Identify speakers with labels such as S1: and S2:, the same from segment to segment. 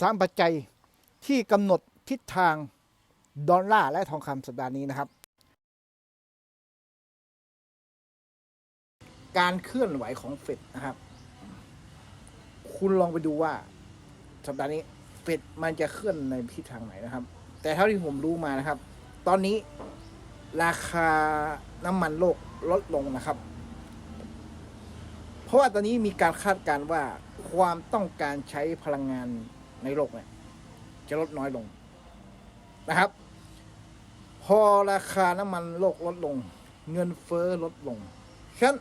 S1: สามปัจจัยที่กำหนดทิศทางดอลลาร์และทองคำสัปดาห์นี้นะครับ การเคลื่อนไหวของเฟดนะครับ คุณลองไปดูว่า สัปดาห์นี้เฟดมันจะเคลื่อนในทิศทางไหนนะครับ แต่เท่าที่ผมรู้มานะครับ ตอนนี้ราคาน้ำมันโลกลดลงนะครับ เพราะว่าตอนนี้มีการคาดการณ์ว่าความต้องการใช้พลังงาน ในโลกเนี่ยจะลดน้อยลงนะครับ พอราคาน้ำมันโลกลดลง เงินเฟ้อลดลงฉะนั้น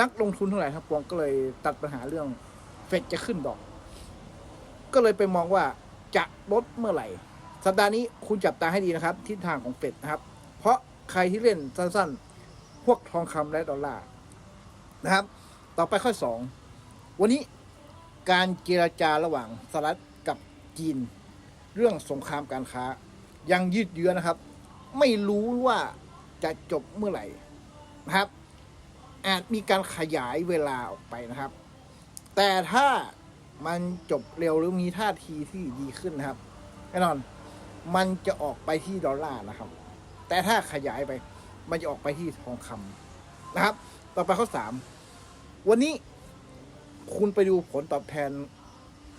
S1: นักลงทุนเท่าไหร่ครับปวงก็เลยตัดปัญหาเรื่องเฟดจะขึ้นดอก ก็เลยไปมองว่าจะลดเมื่อไหร่ สัปดาห์นี้คุณจับตาให้ดีนะครับ ทิศทางของเฟดนะครับ เพราะใครที่เล่นสั้นๆ พวกทองคำและดอลลาร์นะครับ ต่อไปข้อสองวันนี้การเจรจาระหว่างสหรัฐ จีน เรื่องสงครามการค้า ยังยืดเยื้อนะครับ ไม่รู้ว่าจะจบเมื่อไหร่นะครับ อาจมีการขยายเวลาออกไปนะครับ แต่ถ้ามันจบเร็วหรือมีท่าทีที่ดีขึ้นนะครับแน่นอนมันจะออกไปที่ดอลลาร์นะครับ แต่ถ้าขยายไป มันจะออกไปที่ทองคำนะครับ ต่อไปข้อสามวันนี้คุณไปดูผลตอบแทน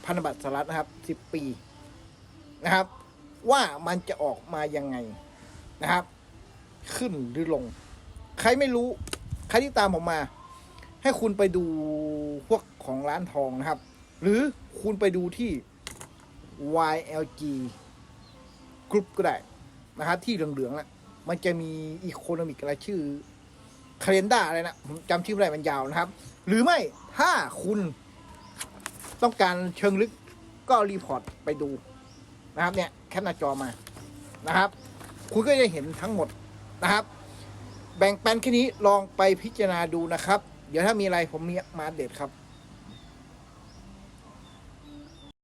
S1: พันธบัตรสหรัฐนะครับสิบปีนะครับ ว่ามันจะออกมายังไงนะครับ ขึ้นหรือลง ใครไม่รู้ ใครที่ตามผมมา ให้คุณไปดูพวกของร้านทองนะครับ หรือคุณไปดูที่ YLG Group ก็ได้นะครับ ที่เหลืองๆนะมันจะมีอีโคโนมิกอะไรชื่อคาเลนด้าอะไรนะ ผมจำชื่อไม่ได้มันยาวนะครับ หรือไม่ถ้าคุณ ต้องการเชิงลึกก็รีพอร์ตไปดูนะครับเนี่ยแคปหน้าจอมานะครับ คุณก็จะเห็นทั้งหมดนะครับ แบ่งปันแค่นี้ลองไปพิจารณาดูนะครับ เดี๋ยวถ้ามีอะไรผมมีมาอัปเดตครับ